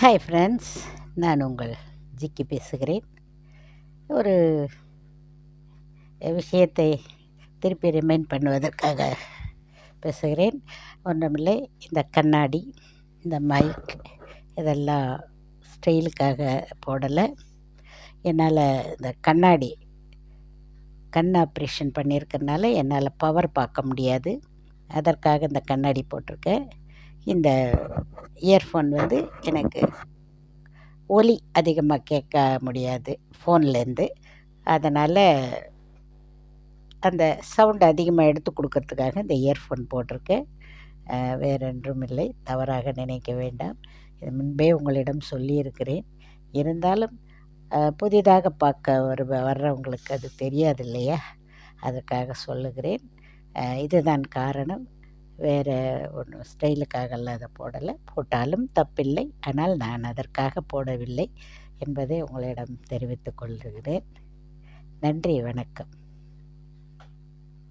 Hi friends நான் உங்கள் ஜிக்கி பேசுகிறேன். ஒரு விஷயத்தை திருப்பி ரிமைண்ட் பண்ணுவதற்காக பேசுகிறேன். ஒன்றுமில்லை இந்த கண்ணாடி இந்த மைக் இதெல்லாம் ஸ்டைலுக்காக போடலை. என்னால் இந்த கண்ணாடி கண் ஆப்ரேஷன் பண்ணியிருக்கறனால என்னால் பவர் பார்க்க முடியாது. அதற்காக இந்த கண்ணாடி போட்டிருக்கேன். இந்த இயர்ஃபோன் வந்து எனக்கு ஒலி அதிகமாக கேட்க முடியாது ஃபோன்லேருந்து அதனால் அந்த சவுண்ட் அதிகமாக எடுத்து கொடுக்கறதுக்காக இந்த இயர்ஃபோன் போட்டிருக்கேன். வேறு ஒன்றும் இல்லை தவறாக நினைக்க வேண்டாம். இது முன்பே உங்களிடம் சொல்லியிருக்கிறேன். இருந்தாலும் புதிதாக பார்க்க வரு வர்றவங்களுக்கு அது தெரியாது இல்லையா? அதற்காக சொல்லுகிறேன். இதுதான் காரணம். வேறு ஒன்றும் ஸ்டைலுக்காகலாம் அதை போடலை. போட்டாலும் தப்பில்லை. ஆனால் நான் அதற்காக போடவில்லை என்பதை உங்களிடம் தெரிவித்துக் கொள்கிறேன். நன்றி வணக்கம்.